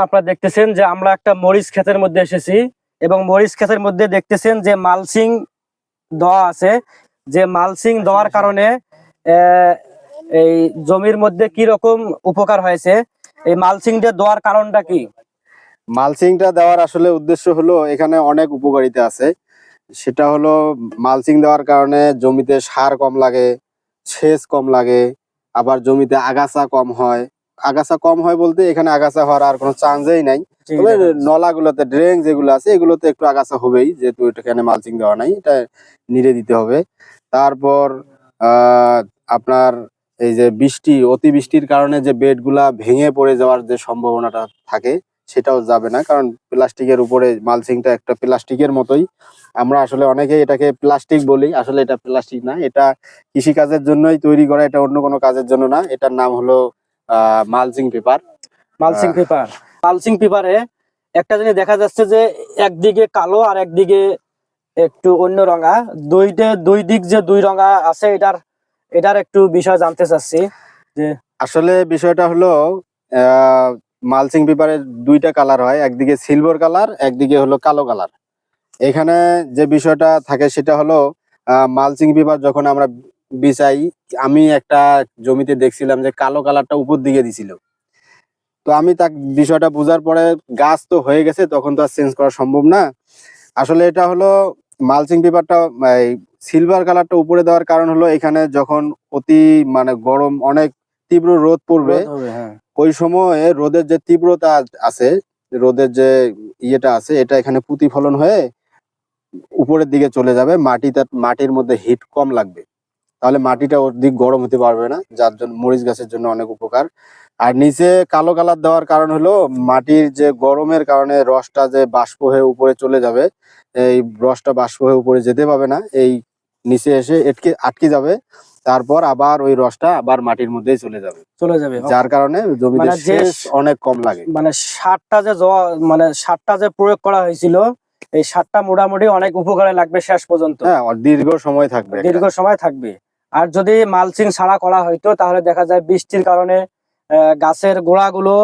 আপনারা দেখতেছেন যে আমরা একটা মরিচ ক্ষেতের মধ্যে এসেছি এবং মরিচ ক্ষেতের মধ্যে দেখতেছেন যে মালসিং দেওয়া আছে। যে মালসিং দেওয়ার কারণে আহ, এই জমির মধ্যে কি রকম উপকার হয়েছে? এই মালসিংটা দেওয়ার কারণটা কি? মালচিংটা দেওয়ার আসলে উদ্দেশ্য হলো এখানে অনেক উপকারিতা আছে। সেটা হলো মালচিং দেওয়ার কারণে জমিতে সার কম লাগে সেচ কম লাগে আবার জমিতে আগাছা কম হয়। আগাছা কম হয় বলতে এখানে আগাছা হওয়ার আর কোনো চান্সই নাই। তবে নলাগুলোতে ড্রেন যেগুলো আছে এগুলোতে একটু আগাছা হবেই যেহেতু এখানে মালচিং দেওয়া নাই এটা নিড়ে দিতে হবে। তারপর আপনার এই যে বৃষ্টি অতিবৃষ্টির কারণে যে বেডগুলা ভেঙে পড়ে যাওয়ার যে সম্ভাবনাটা থাকে সেটাও যাবে না কারণ প্লাস্টিকের উপরে মালচিংটা একটা প্লাস্টিকের মতোই। আমরা আসলে অনেকে এটাকে প্লাস্টিক বলি আসলে এটা প্লাস্টিক না এটা কৃষি কাজের জন্যই তৈরি করা এটা অন্য কোনো কাজের জন্য না এটার নাম হলো mulching paper. Mulching paper. Mulching পেপারে একটা জিনিস দেখা যাচ্ছে যে একদিকে কালো আর একদিকে একটু অন্য রঙা। দুইটা দুই দিক যে দুই রঙা আছে এটার এটার একটু বিষয় জানতে চাচ্ছি যে আসলে বিষয়টা হলো আহ, মালচিং পেপারের দুইটা কালার হয় একদিকে সিলভার কালার একদিকে হলো কালো কালার। এখানে যে বিষয়টা থাকে সেটা হলো আহ, মালচিং পেপার যখন আমরা বিছাই আমি একটা জমিতে দেখছিলাম যে কালো কালারটা উপর দিকে দিছিল। তো আমি তার বিষয়টা বোঝার পরে গাছ তো হয়ে গেছে তখন তো আর চেঞ্জ করা সম্ভব না। আসলে এটা হলো মালচিং পেপারটা সিলভার কালারটা উপরে দেওয়ার কারণ হলো এখানে যখন অতি মানে গরম অনেক তীব্র রোদ পড়বে হ্যাঁ। ওই সময়ে রোদের যে তীব্রতা আছে রোদের যে ইয়েটা আছে এটা এখানে প্রতিফলন হয়ে উপরের দিকে চলে যাবে মাটিতে মাটির মধ্যে হিট কম লাগবে। তাহলে মাটিটা অধিক গরম হতে পারবে না যার জন্য মরিচ গাছের জন্য অনেক উপকার। আর নিচে কালো কালার দেওয়ার কারণ হলো মাটির যে গরমের কারণে রসটা যে বাষ্প হয়ে উপরে চলে যাবে এই রসটা বাষ্প হয়ে উপরে যেতে পাবে না এই নিচে এসে এটকে আটকে যাবে তারপর আবার ওই রসটা আবার মাটির মধ্যেই চলে যাবে। চলে যাবে যার কারণে জমিতে শেষ অনেক কম লাগে। মানে সারটা যে মানে সারটা যে প্রয়োগ করা হয়েছিল এই সারটা মোটামুটি অনেক উপকারে লাগবে শেষ পর্যন্ত। হ্যাঁ দীর্ঘ সময় থাকবে। দীর্ঘ সময় থাকবে। আর যদি মালচিং ছাড়া করা হইতো তাহলে দেখা যায় বৃষ্টির কারণে গাছের গোড়াগুলো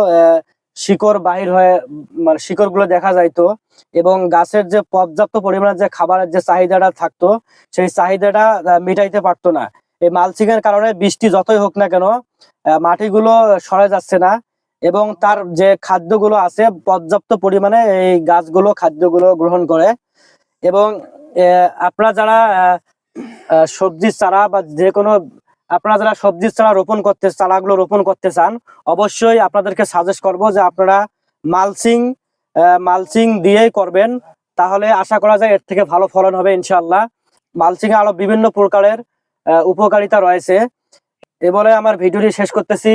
শিকড় বাহির হয়ে মানে শিকড়গুলো দেখা যাইতো এবং গাছের যে পর্যাপ্ত পরিমাণে যে খাবারের যে চাহিদাটা থাকতো, সেই চাহিদাটা মিটাইতে পারতো না। এই মালচিং এর কারণে বৃষ্টি যতই হোক না কেন মাটিগুলো সরে যাচ্ছে না এবং তার যে খাদ্যগুলো আছে, পর্যাপ্ত পরিমাণে এই গাছগুলো, খাদ্যগুলো গ্রহণ করে এবং আপনারা যারা সবজির চারা বা যে কোনো আপনারা যারা সবজির চারা রোপণ করতে, চারাগুলো রোপণ করতে চান, অবশ্যই আপনাদেরকে সাজেস্ট করব যে আপনারা মালসিং মালসিং দিয়েই করবেন। তাহলে আশা করা যায় এর থেকে ভালো ফলন হবে ইনশাল্লাহ মালচিং এ আরও বিভিন্ন প্রকারের উপকারিতা রয়েছে। এবারে আমার ভিডিওটি শেষ করতেছি।